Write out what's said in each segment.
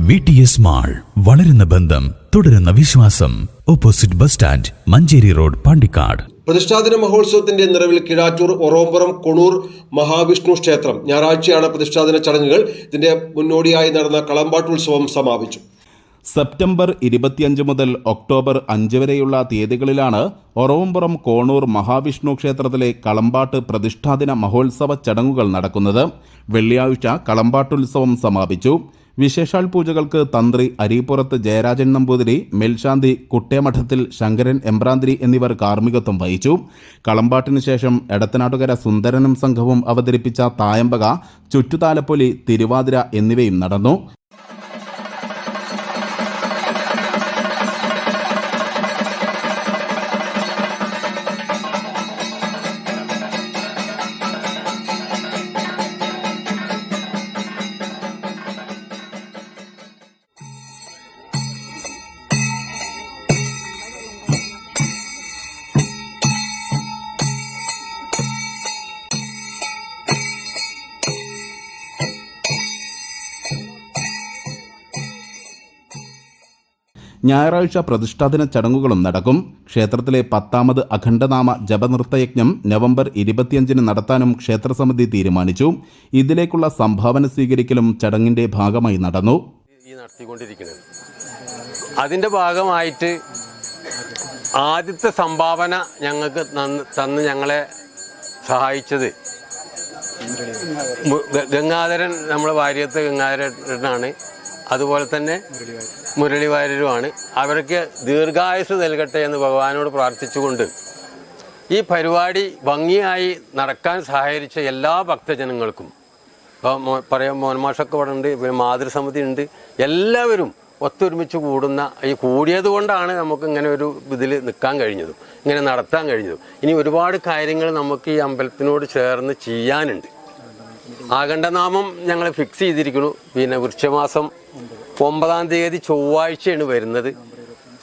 V T S mall വളരുന്ന ബന്ധം തുടരുന്ന വിശ്വാസം. Opposite bus stand Manjeri road Pandikkad. പ്രതിഷ്ഠാദിന മഹോത്സവത്തിന്റെ നിറവിൽ കിഴാറ്റൂർ ഒറോമ്പുറം കൊണൂർ മഹാവിഷ്ണു ക്ഷേത്രം. ഞായറാഴ്ചയാണ് പ്രതിഷ്ഠാദിന ചടങ്ങുകൾ. ഇതിന്റെ മുന്നോടിയായി നടന്ന കളമ്പാട്ടുത്സവം സമാപിച്ചു. സെപ്റ്റംബർ ഇരുപത്തിയഞ്ച് മുതൽ ഒക്ടോബർ അഞ്ച് വരെയുള്ള തീയതികളിലാണ് ഒറവമ്പുറം കോണൂർ മഹാവിഷ്ണു ക്ഷേത്രത്തിലെ കളമ്പാട്ട് പ്രതിഷ്ഠാദിന മഹോത്സവ ചടങ്ങുകൾ നടക്കുന്നത്. വെള്ളിയാഴ്ച കളമ്പാട്ടുത്സവം സമാപിച്ചു. വിശേഷാൽ പൂജകൾക്ക് തന്ത്രി അരീപ്പുറത്ത് ജയരാജൻ നമ്പൂതിരി മേൽശാന്തി കുട്ടേമഠത്തിൽ ശങ്കരൻ എമ്പ്രാന്തിരി എന്നിവർ കാർമ്മികത്വം വഹിച്ചു. കളമ്പാട്ടിനു ശേഷം എടത്തനാട്ടുകര സുന്ദരനും സംഘവും അവതരിപ്പിച്ച തായമ്പക ചുറ്റുതാലപ്പൊലി തിരുവാതിര എന്നിവയും നടന്നു. ഞായറാഴ്ച പ്രതിഷ്ഠാദിന ചടങ്ങുകളും നടക്കും. ക്ഷേത്രത്തിലെ പത്താമത് അഖണ്ഡനാമ ജപനൃത്തയജ്ഞം നവംബർ ഇരുപത്തിയഞ്ചിന് നടത്താനും ക്ഷേത്രസമിതി തീരുമാനിച്ചു. ഇതിലേക്കുള്ള സംഭാവന സ്വീകരിക്കലും ചടങ്ങിന്റെ ഭാഗമായി നടന്നു. അതിന്റെ ഭാഗമായിട്ട് ആദ്യത്തെ സംഭാവന ഞങ്ങൾക്ക് തന്ന് ഞങ്ങളെ സഹായിച്ചത് ഗംഗാധരൻ നമ്മുടെ ഭാര്യത്തെ ഗംഗാധരനാണ് അതുപോലെ തന്നെ മുരളിവാര്യരുമാണ്. അവർക്ക് ദീർഘായുസ് നൽകട്ടെ എന്ന് ഭഗവാനോട് പ്രാർത്ഥിച്ചുകൊണ്ട് ഈ പരിപാടി ഭംഗിയായി നടക്കാൻ സഹകരിച്ച എല്ലാ ഭക്തജനങ്ങൾക്കും. ഇപ്പോൾ പറയാം മോൻമാഷൊക്കെ ഇവിടെ ഉണ്ട് പിന്നെ മാതൃസമിതി ഉണ്ട്. എല്ലാവരും ഒത്തൊരുമിച്ച് കൂടുന്ന ഈ കൂടിയത് കൊണ്ടാണ് നമുക്ക് ഇങ്ങനെ ഒരു ഇതിൽ നിൽക്കാൻ കഴിഞ്ഞതും ഇങ്ങനെ നടത്താൻ കഴിഞ്ഞതും. ഇനി ഒരുപാട് കാര്യങ്ങൾ നമുക്ക് ഈ അമ്പലത്തിനോട് ചേർന്ന് ചെയ്യാനുണ്ട്. ആകണ്ഠനാമം ഞങ്ങൾ ഫിക്സ് ചെയ്തിരിക്കുന്നു. പിന്നെ വൃക്ഷമാസം ഒമ്പതാം തീയതി ചൊവ്വാഴ്ചയാണ് വരുന്നത്.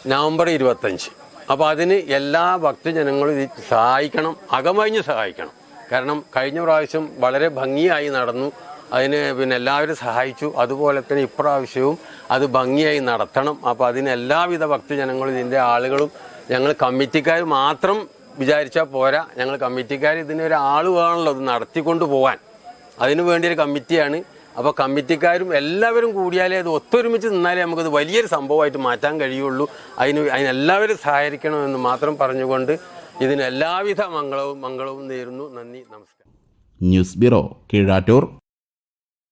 നവംബർ ഇരുപത്തഞ്ച്. അപ്പോൾ അതിന് എല്ലാ ഭക്തജനങ്ങളും ഇത് സഹായിക്കണം. അകമഴിഞ്ഞ് സഹായിക്കണം. കാരണം കഴിഞ്ഞ പ്രാവശ്യം വളരെ ഭംഗിയായി നടന്നു. അതിന് പിന്നെ എല്ലാവരും സഹായിച്ചു. അതുപോലെ തന്നെ ഇപ്രാവശ്യവും അത് ഭംഗിയായി നടത്തണം. അപ്പോൾ അതിന് എല്ലാവിധ ഭക്തജനങ്ങളും ഇതിന്റെ ആളുകളും ഞങ്ങൾ കമ്മിറ്റിക്കാർ മാത്രം വിചാരിച്ചാൽ പോരാ. ഞങ്ങൾ കമ്മിറ്റിക്കാർ ഇതിനൊരു ആൾ വേണമല്ലോ ഇത് നടത്തിക്കൊണ്ട് പോകാൻ അതിനു വേണ്ടി ഒരു കമ്മിറ്റിയാണ്. അപ്പോൾ കമ്മിറ്റിക്കാരും എല്ലാവരും കൂടിയാലേ അത് ഒത്തൊരുമിച്ച് നിന്നാലേ നമുക്കത് വലിയൊരു സംഭവമായിട്ട് മാറ്റാൻ കഴിയുള്ളൂ. അതിന് അതിനെല്ലാവരും സഹായിക്കണമെന്ന് മാത്രം പറഞ്ഞുകൊണ്ട് ഇതിന് എല്ലാവിധ മംഗളവും മംഗളവും നേരുന്നു. നന്ദി നമസ്കാരം. News bureau Keezhattoor.